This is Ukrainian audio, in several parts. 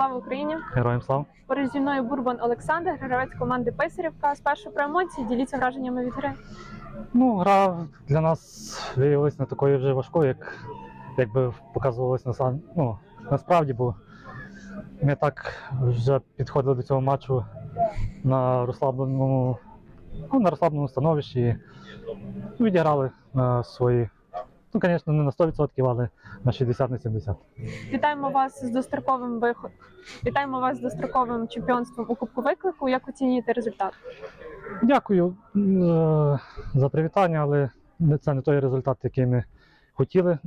Слава Україні! Героям слава. Поруч зі мною Бурбан Олександр, гравець команди Писарівка. Спершу про емоції, діліться враженнями від гри. Ну, гра для нас виявилась не такою вже важкою, як, як би показувалось на, сам- ну, насправді, бо ми так вже підходили до цього матчу на розслабленому, ну, на розслабленому становищі і відіграли на свої. Ну, звісно, не на 100%, але на 60 на 70. Вітаємо вас з достроковим виход. Вітаємо вас з достроковим чемпіонством у Кубку виклику. Як оцінюєте результат? Дякую е, за привітання, але це не той результат, який ми хотіли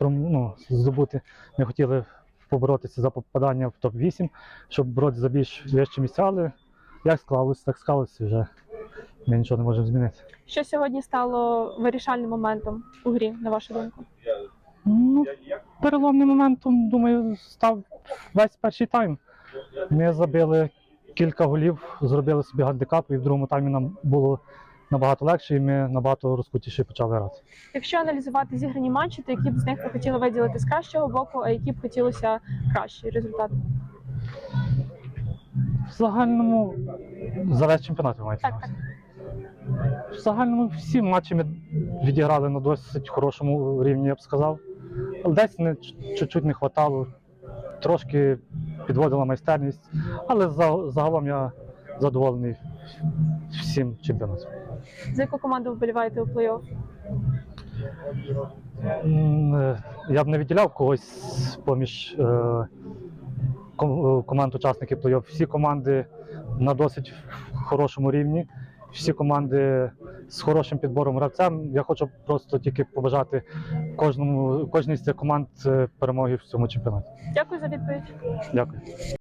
ну, здобути. Ми хотіли поборотися за попадання в топ-8, щоб боротися за більш вищі місця, але як склалось, так склалось вже. Ми нічого не можемо змінити. Що сьогодні стало вирішальним моментом у грі, на вашу думку? Ну, переломним моментом, думаю, став весь перший тайм. Ми забили кілька голів, зробили собі гандикап, і в другому таймі нам було набагато легше, і ми набагато розкутіше почали грати. Якщо аналізувати зіграні матчі, то які б з них ви хотіли виділити з кращого боку, а які б хотілося кращий результат? В загальному за весь чемпіонат ви маєте. Так, на так. В загальному всі матчі ми відіграли на досить хорошому рівні, я б сказав. Але десь не чуть-чуть не вистачало, трошки підводила майстерність, але за- загалом я задоволений всім чемпіонатом. За яку команду вболіваєте у плей-офф? Е, Я б не виділяв когось поміж е, е, команд учасників плей-офф. Всі команди на досить хорошому рівні, всі команди з хорошим підбором гравцем. Я хочу просто тільки побажати кожному, кожній з цих команд е, перемоги в цьому чемпіонаті. Дякую за відповідь. Дякую.